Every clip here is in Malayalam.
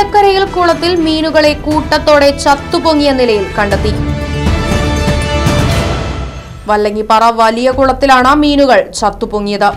ചേലക്കരയിൽ കുളത്തിൽ മീനുകളെ കൂട്ടത്തോടെ ചത്തുപൊങ്ങിയ നിലയിൽ കണ്ടെത്തി. വല്ലങ്ങിപ്പാറ വലിയ കുളത്തിലാണ് മീനുകൾ ചത്തുപൊങ്ങിയത്.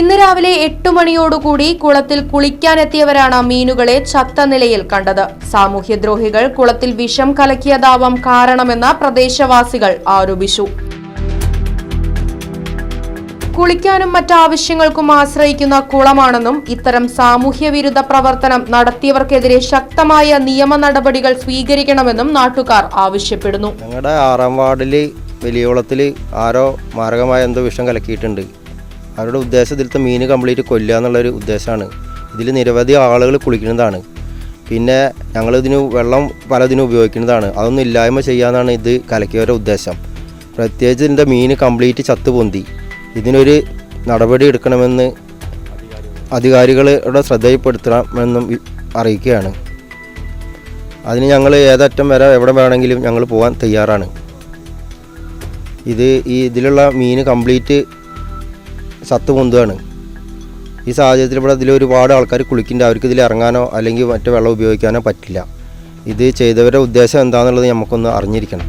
ഇന്ന് രാവിലെ എട്ടു മണിയോടുകൂടി കുളത്തിൽ കുളിക്കാനെത്തിയവരാണ് മീനുകളെ ചത്ത നിലയിൽ കണ്ടത്. സാമൂഹ്യദ്രോഹികൾ കുളത്തിൽ വിഷം കലക്കിയതാവാം കാരണമെന്ന് പ്രദേശവാസികൾ ആരോപിച്ചു. കുളിക്കാനും മറ്റാവശ്യങ്ങൾക്കും ആശ്രയിക്കുന്ന കുളമാണെന്നും ഇത്തരം സാമൂഹ്യ വിരുദ്ധ പ്രവർത്തനം നടത്തിയവർക്കെതിരെ ശക്തമായ നിയമ നടപടികൾ സ്വീകരിക്കണമെന്നും നാട്ടുകാർ ആവശ്യപ്പെടുന്നു. ഞങ്ങളുടെ ആറാം വാർഡിൽ വലിയകുളത്തിൽ ആരോ മാരകമായ എന്തോ വിഷം കലക്കിയിട്ടുണ്ട്. അവരുടെ ഉദ്ദേശം ഇതിലത്തെ മീൻ കംപ്ലീറ്റ് കൊല്ലുക എന്നുള്ളൊരു ഉദ്ദേശമാണ്. ഇതിൽ നിരവധി ആളുകൾ കുളിക്കുന്നതാണ്. പിന്നെ ഞങ്ങൾ ഇതിന് വെള്ളം പലതിനും ഉപയോഗിക്കുന്നതാണ്. അതൊന്നും ഇല്ലായ്മ ചെയ്യാന്നാണ് ഇത് കലക്കിയവരുടെ ഉദ്ദേശം. പ്രത്യേകിച്ച് ഇതിന്റെ മീൻ കംപ്ലീറ്റ് ചത്തു പൊന്തി ഇതിനൊരു നടപടി എടുക്കണമെന്ന് അധികാരികളുടെ ശ്രദ്ധയിൽപ്പെടുത്തണമെന്നും അറിയിക്കുകയാണ്. അതിന് ഞങ്ങൾ ഏതറ്റം വരെ എവിടെ വേണമെങ്കിലും ഞങ്ങൾ പോകാൻ തയ്യാറാണ്. ഇത് ഈ ഇതിലുള്ള മീൻ കംപ്ലീറ്റ് സത്ത് പൊന്തുകയാണ്. ഈ സാഹചര്യത്തിൽ ഇവിടെ ഇതിൽ ഒരുപാട് ആൾക്കാർ കുളിക്കുന്നുണ്ട്. അവർക്ക് ഇതിൽ ഇറങ്ങാനോ അല്ലെങ്കിൽ മറ്റു വെള്ളം ഉപയോഗിക്കാനോ പറ്റില്ല. ഇത് ചെയ്തവരുടെ ഉദ്ദേശം എന്താണെന്നുള്ളത് നമുക്കൊന്ന് അറിഞ്ഞിരിക്കണം.